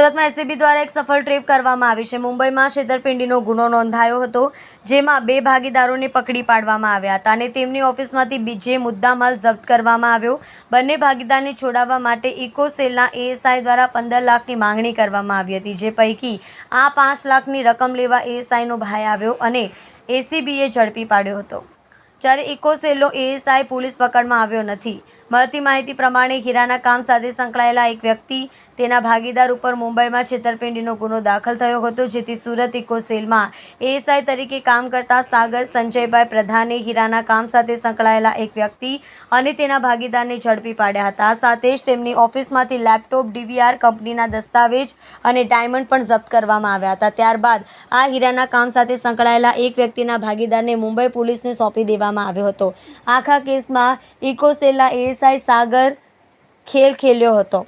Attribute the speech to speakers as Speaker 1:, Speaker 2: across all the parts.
Speaker 1: સુરતમાં એસીબી દ્વારા એક સફળ ટ્રીપ કરવામાં આવી છે. મુંબઈમાં છેતરપિંડીનો ગુનો નોંધાયો હતો, જેમાં બે ભાગીદારોને પકડી પાડવામાં આવ્યા હતા અને તેમની ઓફિસમાંથી બીજે મુદ્દામાલ જપ્ત કરવામાં આવ્યો, બંને ભાગીદારને છોડાવવા માટે ઇકોસેલના એએસઆઈ દ્વારા પંદર લાખની માંગણી કરવામાં આવી હતી, જે પૈકી આ પાંચ લાખની રકમ લેવા એએસઆઈનો ભાઈ આવ્યો અને એસીબીએ ઝડપી પાડ્યો હતો. જ્યારે ઇકોસેલનો એએસઆઈ પોલીસ પકડમાં આવ્યો નથી. મળતી માહિતી પ્રમાણે હીરાના કામ સાથે સંકળાયેલા એક વ્યક્તિ તેના ભાગીદાર ઉપર મુંબઈમાં છેતરપિંડીનો ગુનો દાખલ થયો હતો, જેથી સુરત ઇકોસેલમાં એએસઆઈ તરીકે કામ કરતા સાગર સંજયભાઈ પ્રધાને હીરાના કામ સાથે સંકળાયેલા એક વ્યક્તિ અને તેના ભાગીદારને ઝડપી પાડ્યા હતા. સાથે જ તેમની ઓફિસમાંથી લેપટોપ, ડીવીઆર કંપનીના દસ્તાવેજ અને ડાયમંડ પણ જપ્ત કરવામાં આવ્યા હતા. ત્યારબાદ આ હીરાના કામ સાથે સંકળાયેલા એક વ્યક્તિના ભાગીદારને મુંબઈ પોલીસને સોંપી દેવામાં આવ્યો હતો. આખા કેસમાં ઇકોસેલના એએસઆઈ સાગર ખેલ ખેલ્યો હતો.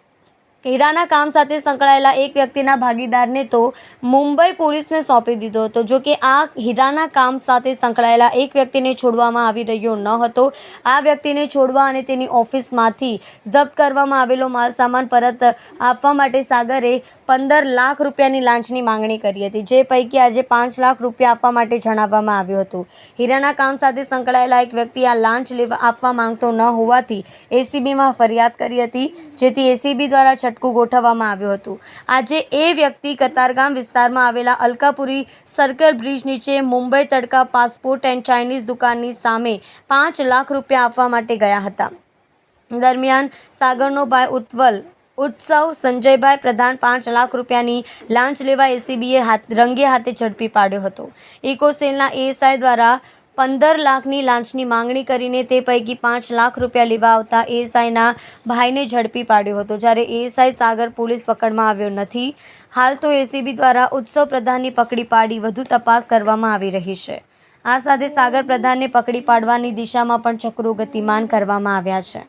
Speaker 1: હીરાના કામ સાથે સંકળાયેલા એક વ્યક્તિના ભાગીદારને તો મુંબઈ પોલીસને સોંપી દીધો હતો. જો કે આ હીરાના કામ સાથે સંકળાયેલા એક વ્યક્તિને છોડવામાં આવી રહ્યો ન હતો. આ વ્યક્તિને છોડવા અને તેની ઓફિસમાંથી જપ્ત કરવામાં આવેલો માલ સામાન પરત આપવા માટે સાગરે પંદર લાખ રૂપિયાની લાંચની માંગણી કરી હતી, જે પૈકી આજે પાંચ લાખ રૂપિયા આપવા માટે જણાવવામાં આવ્યું હતું. હીરાના કામ સાથે સંકળાયેલા એક વ્યક્તિ આ લાંચ લેવા આપવા માંગતો ન હોવાથી એસીબીમાં ફરિયાદ કરી હતી, જેથી એસીબી દ્વારા છટકું ગોઠવવામાં આવ્યું હતું. આજે એ વ્યક્તિ કતારગામ વિસ્તારમાં આવેલા અલકાપુરી સર્કલ બ્રિજ નીચે મુંબઈ તડકા પાસપોર્ટ એન્ડ ચાઇનીઝ દુકાનની સામે પાંચ લાખ રૂપિયા આપવા માટે ગયા હતા. દરમિયાન સાગરનો ભાઈ ઉત્વલ ઉત્સવ સંજયભાઈ પ્રધાન પાંચ લાખ રૂપિયાની લાંચ લેવા એસીબીએ હાથ, રંગે હાથે ઝડપી પાડ્યો હતો. ઇકોસેલના એએસઆઈ દ્વારા પંદર લાખની લાંચની માંગણી કરીને તે પૈકી પાંચ લાખ રૂપિયા લેવા આવતા એએસઆઈના ભાઈને ઝડપી પાડ્યો હતો. જ્યારે એએસઆઈ સાગર પોલીસ પકડમાં આવ્યો નથી, હાલ તો એસીબી દ્વારા ઉત્સવ પ્રધાનની પકડી પાડી વધુ તપાસ કરવામાં આવી રહી છે. આ સાથે સાગર પ્રધાનને પકડી પાડવાની દિશામાં પણ ચક્રો ગતિમાન કરવામાં આવ્યા છે.